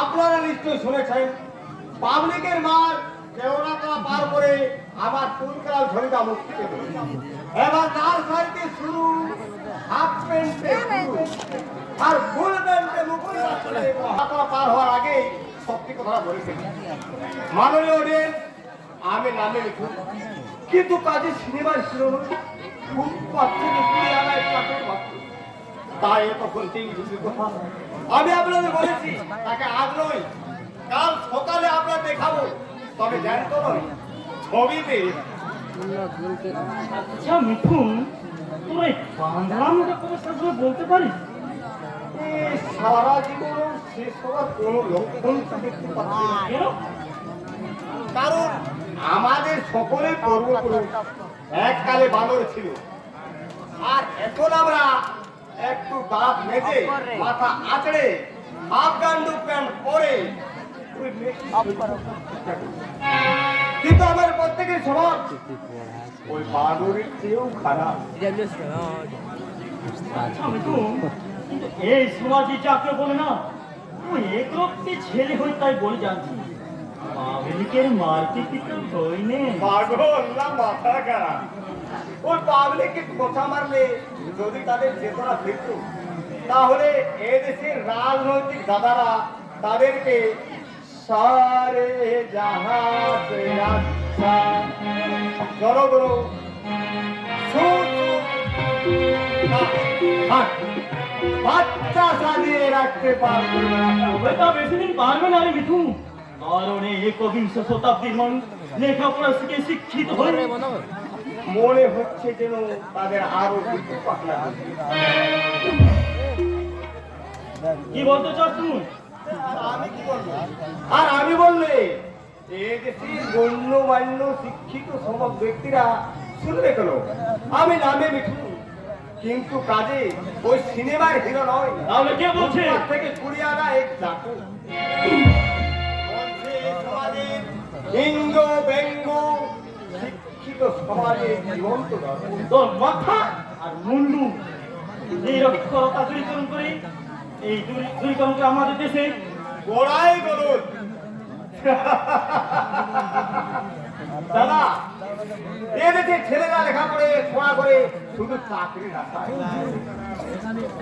আপনারা নিশ্চয় শুনেছেন, পাবলিকের মার কেওড়া করা পার করে আমার তুলকাল ছবিটা মুক্তি পেল এবার তার সাইতে শুরু, হাফ প্যান্টে আর ফুল প্যান্টে পাচ্ছে হাতরা পার হওয়ার আগে সত্যি কথা বলেছেন। মাননীয় অডিয়েন্স, আমি নামে লিখুন। কিন্তু কাজে সিনেমার শিরোমণি খুব পাচ্ছে তাই কথা। আমি আপনাদের বলেছি তাকে আজ নয় কাল সকালে আমরা দেখাবো। তবে নয় ছবিতে আচ্ছা মিঠুন তোর বলতে পারিস? সারা জীবন শেষ হওয়ার কোনো লক্ষণ দেখতে পাচ্ছি কেন? কারণ আমাদের সকলের পূর্বপুরুষ এককালে বানর ছিল। আর এখন আমরা একটু দাঁত মেজে মাথা আঁচড়ে আফগান্ডু প্যান্ট পরে কিন্তু আমার প্রত্যেকের স্বভাব ওই বানরের চেয়েও খারাপ। এই সমাজে যাকে বলে না তুই একরক্তি ছেলে হই তাই বলে জানছি পাবলিকের মারতে কিন্তু হই নে পাগল না মাথা খারাপ। ওই পাবলিককে কথা মারলে যদি তাদের চেতনা ফিরত তাহলে এদেশের রাজনৈতিক দাদারা তাদেরকে সারে জাহাজে আচ্ছা। জনগণ সু সু। না, থাক। বাচ্চা সাজিয়ে রাখতে পারবে না। বেশি দিন পারবে না রে মিঠুন কারণ একবিংশ শতাব্দীর মানুষ লেখাপড়া শিখে শিক্ষিত হয়ে মনে হচ্ছে যেন তাদের আরও কিছু পাকলা কি বলতে চাস আর আমি বললে এই দেশের গণ্যমান্য শিক্ষিত সব ব্যক্তিরা শুনবে কেন? আমি নামে মিঠু কিন্তু কাজে ওই সিনেমার হিরো নয়। তাহলে কে বলছে? থেকে কুড়িয়ে আনা এক সমাজের লিঙ্গ ব্যঙ্গ শিক্ষিত সমাজের জীবন্ত মাথা আর মুন্ডু। এই রক্ষরতা দূরীকরণ করে, এই দূরী- দূরীকরণ করে আমাদের দেশে গোড়াই গরুন দাদা এদেশে ছেলেরা লেখা করে পড়া করে, শুধু চাকরি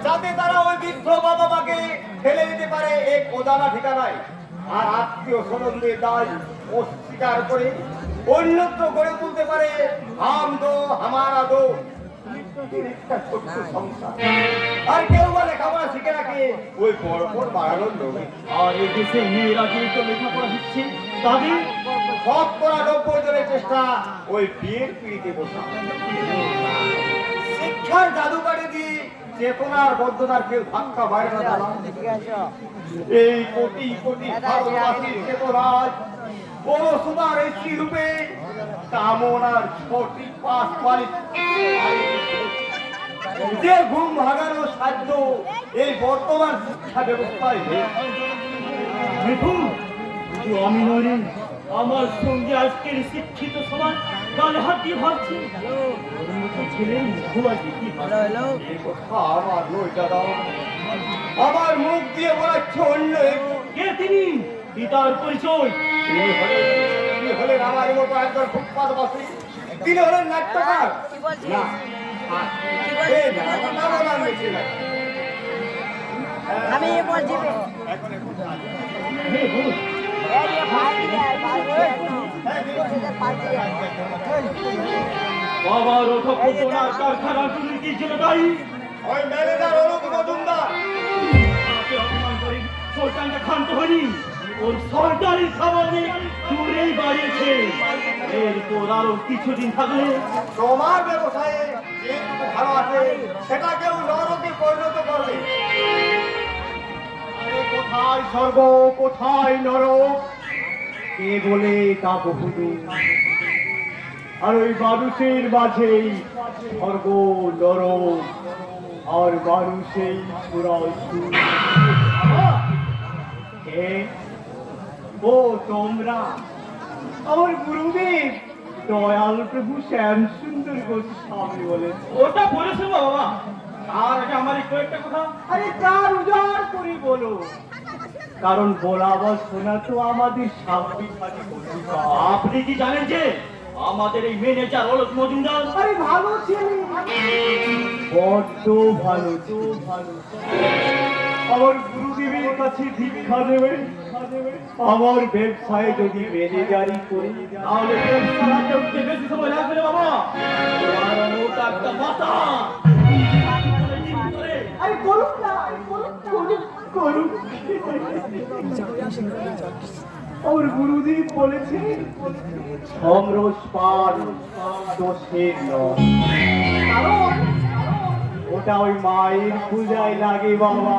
যাতে তারা ওই বৃদ্ধ বাবা মাকে ফেলে দিতে পারে এক অজানা ঠিকানায়। আর আত্মীয় স্বজনদের দায় অস্বীকার করে অন্যত্র গড়ে তুলতে পারে হাম দো হামারা দো। আর কেউ বা লেখাপড়া শিখে রাখে। ওই বড় বড় বাড়ানোর লোভে। আর এই দেশে মেয়েরা যেহেতু লেখাপড়া শিখছে তাদের সব করা নব্বই জনের চেষ্টা ওই বিয়ের পিড়িতে বসা। শিক্ষার জাদুকারি দিয়ে চেতনার বদ্ধতার কেউ ধাক্কা বাইরে না এই কোটি কোটি ভারতবাসীর চেতনায় সুমার এসি রূপে কামনার ছোটি পাশ পালি যে ঘুম ভাগানোর সাধ্য এই বর্তমান শিক্ষা ব্যবস্থায়। আমি নই আমার সঙ্গে আজকের শিক্ষিত সমাজ গালে হাত দিয়ে ভাবছে ছেলের মুখ কি কথা আমার নয় দাদা। আমার মুখ দিয়ে বলাচ্ছে অন্য কে তিনি? পিতার পরিচয়? তিনি হলেন আমার মতো একজন ফুটপাতবাসী। তিনি হলেন নাট্যকার। না। আমি বলছি। বাবার ওঠো কোটনার কারখানা দুর্নীতির জন্য দায়ী? ওই ম্যানেজার অরূপ মজুমদার। সরকারটা ক্ষান্ত হয়নি। ওর সরকারি বাড়িয়েছে। এরপর আরও কিছুদিন থাকলে তোমার ব্যবসায়ে যেটুকু ভালো আছে, সেটাকেও নরকে পরিণত করবে। কোথায় স্বর্গ, কোথায় নরক? কে বলে তা বহুদূর? আর ওই মানুষের মাঝেই স্বর্গ, নরক, আর মানুষেই সুরাসুর কে? ও তোমরা। আমার গুরুদেব। দয়াল প্রভু শ্যাম সুন্দর গোস্বামী বলে ওটা বলেছিল বাবা। আর আগে আমার এই কয়েকটা কথা। আরে চার উজাড় করি বলো। কারণ বলা বা শোনা তো আমাদের স্বাভাবিক আপনি কি জানেন যে আমাদের এই ম্যানেজার অলক মজুমদার? আরে ভালো ছেলে বড্ড ভালো তো ভালো। আমার গুরুদেবের কাছে ভিক্ষা দেবে আমার ব্যবসায় যদি ম্যানেজারি করি তাহলে ব্যবসা করতে বেশি সময় লাগবে না বাবা। আর ওটা একটা মাথা আরে করুন না করুন করুন করুন আমার গুরুদেব বলেছেন সমরস পান দোষের নয়। ওটা ওই মায়ের পূজায় লাগে বাবা।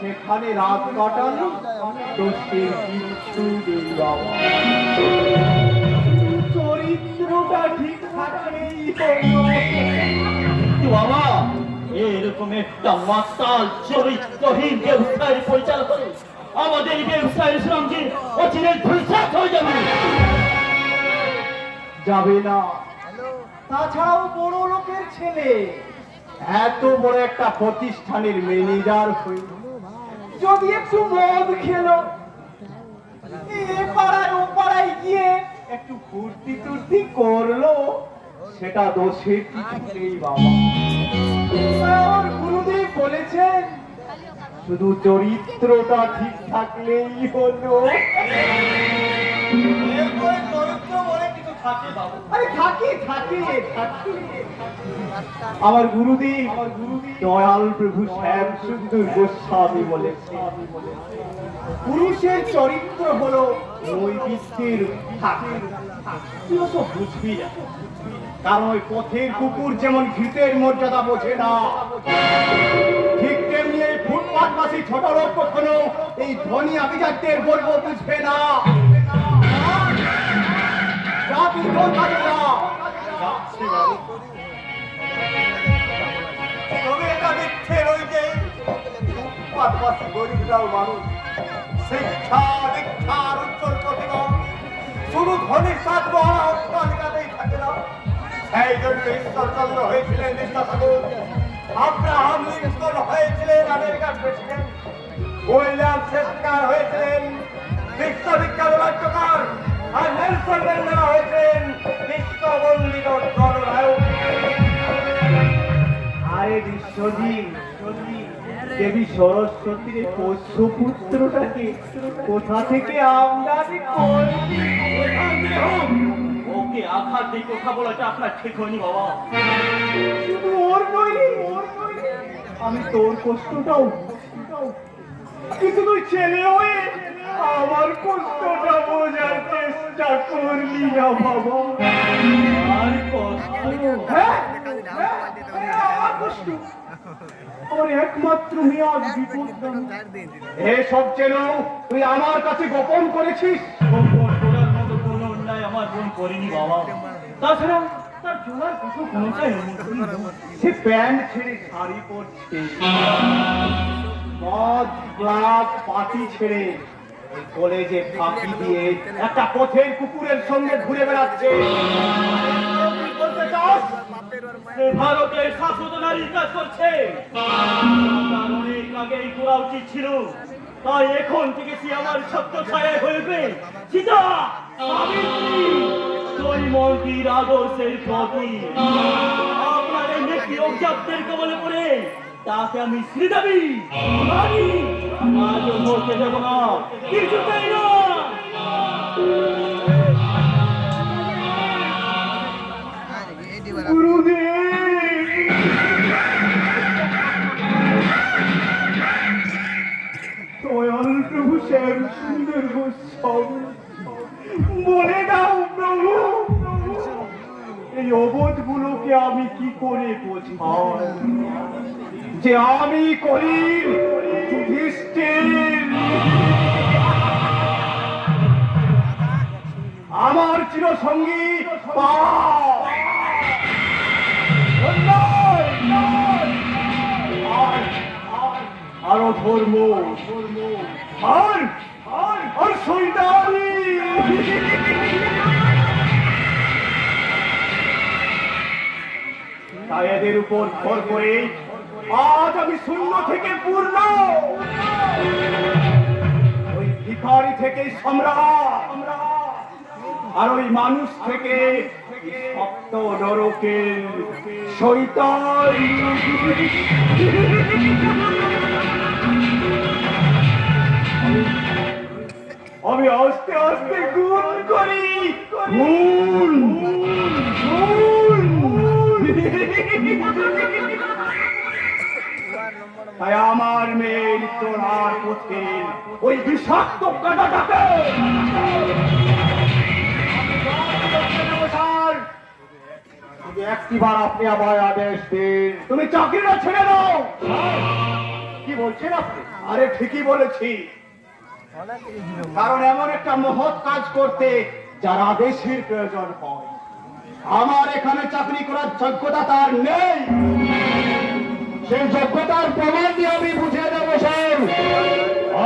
সেখানে রাত কাটানো দোষের কিচ্ছু নেই বাবা চরিত্রটা ঠিক থাকলেই হলো। বাবা এরকম একটা মাতাল চরিত্রহীন ব্যবসায়ের পরিচালক আমাদের ব্যবসায়ের অচিরে ধূলিসাৎ হয়ে যাবে। যাবে না। তাছাড়াও বড় লোকের ছেলে। এত বড় একটা প্রতিষ্ঠানের ম্যানেজার হয়ে যদি একটু মদ খেলো পাড়ায় ও পাড়ায় গিয়ে একটু ফুর্তি টুর্তি করল, সেটা দোষের কিছু নেই বাবা? গুরুদেব বলেছেন, শুধু চরিত্রটা ঠিক থাকলেই হলো। আমার গুরুদেব দয়াল প্রভু শ্যাম সুন্দর গোস্বামী বলেছে পুরুষের চরিত্র হলো নৈবিত্যের থাকে। তুই তো বুঝবি না। কারণ ওই পথের কুকুর যেমন ঘৃতের মর্যাদা বোঝে না, ঠিক তেমনি এই ফুটপাথবাসী ছোট লোক কখনো এই ধনী আভিজাত্যের বলব বুঝবে না। শিক্ষা দীক্ষার উজ্জ্বল প্রতিভা। শুধু ধনির সাত মহারা অট্টালিকাতেই থাকে না। সেই জন্য ঈশ্বরচন্দ্র হয়েছিলেন বিদ্যাসাগর আব্রাহাম লিঙ্কন হয়েছিলেন আমেরিকার প্রেসিডেন্ট। উইলিয়াম শেক্সপিয়ার হয়েছিলেন। বিশ্ববিখ্যাত নাট্যকার জননায়ক আরে বিশ্বজিৎ দেবী সরস্বতীর পোষ্য পুত্রটাকে কোথা থেকে আমদানি করলি? ওকে আঘাত দিয়ে কথা বলাটা আপনার ঠিক হয়নি বাবা। ওর নইলে আমি তোর কষ্টটাও কিন্তু তুই ছেলে হয়ে আমার কষ্টটা বোঝার চেষ্টা করলি না বাবা। আর কষ্ট। আমার একমাত্র মেয়ে আজ যেন তুই আমার কাছে গোপন করেছিস? গোপন করার মতো কোনো অন্যায় আমার বোন করেনি বাবা। তাছাড়া সে প্যান্ট ছেড়ে শাড়ি পরছে। মদ ক্লাব পার্টি ছেড়ে কলেজে ফাঁকি দিয়ে একটা পথের কুকুরের সঙ্গে ঘুরে বেড়াচ্ছে। ভারতের শাসক নারীর কাজ করছে? অনেক আগেই করা উচিত ছিল। তাই এখন থেকে সে আমার সত্য ছায় হইবে। সীতা, সাবিত্রী প্রতি আপনার নেত্রী কবলে পড়ে তাকে আমি শ্রীদেবী রানী আজও মরতে দেব না। কিছুতেই না। বলে দাও এই অবোধ গুলোকে আমি কি করে বোঝাই যে আমি করি যুধিষ্ঠির সঙ্গী পাপ। অন্যায়, অন্যায়। আর- ধর্ম আর আর আর এদের উপর ভর করে, আজ আমি শূন্য থেকে পূর্ণ। ওই ভিখারি থেকে সম্রাট, আর ওই মানুষ থেকে সপ্ত শৈতান। আমি আস্তে আস্তে গুণ করি, গুণ। তাই আমার মেয়ের চোরার পথে ওই বিষাক্ত কাটাটাকে আপনি আদেশ দিন, তুমি চাকরিটা ছেড়ে দাও। কি বলছেন আপনি? আরে ঠিকই বলেছি। কারণ এমন একটা মহৎ কাজ করতে যার আদেশের প্রয়োজন হয়। আমার এখানে চাকরি করার যোগ্যতা তার নেই। সেই যোগ্যতার প্রমাণ দিয়ে আমি বুঝিয়ে দেবো, স্যার।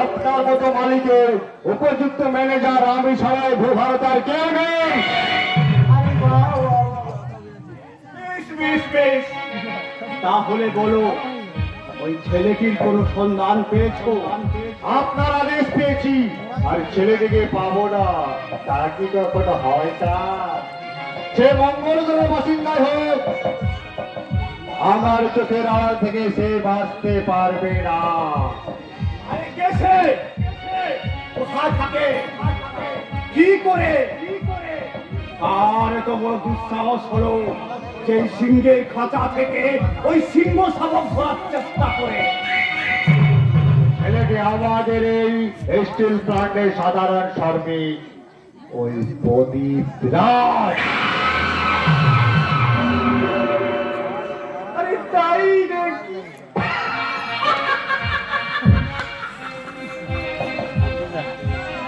আপনার মতো মালিকের উপযুক্ত ম্যানেজার আমি সবাই ভূভারত আর কেউ নেই। তাহলে বলো, ওই ছেলেটির কোনো সন্ধান পেয়েছ? আপনার আদেশ পেয়েছি, আর ছেলেটিকে পাবো না। তার কি হয় তা সে মঙ্গলগ্রহ বাসিন্দায় হোক আমার চোখের আড়াল থেকে সে বাঁচতে পারবে না। কোথায় থাকে? কি করে? আর তো বড় দুঃসাহস হলো যে সিংহের খাঁচা থেকে ওই সিংহ শাবক ধরার চেষ্টা করে। ছেলেটি আমাদের এই স্টিল প্লান্টের সাধারণ শ্রমিক ওই প্রদীপ রাজ।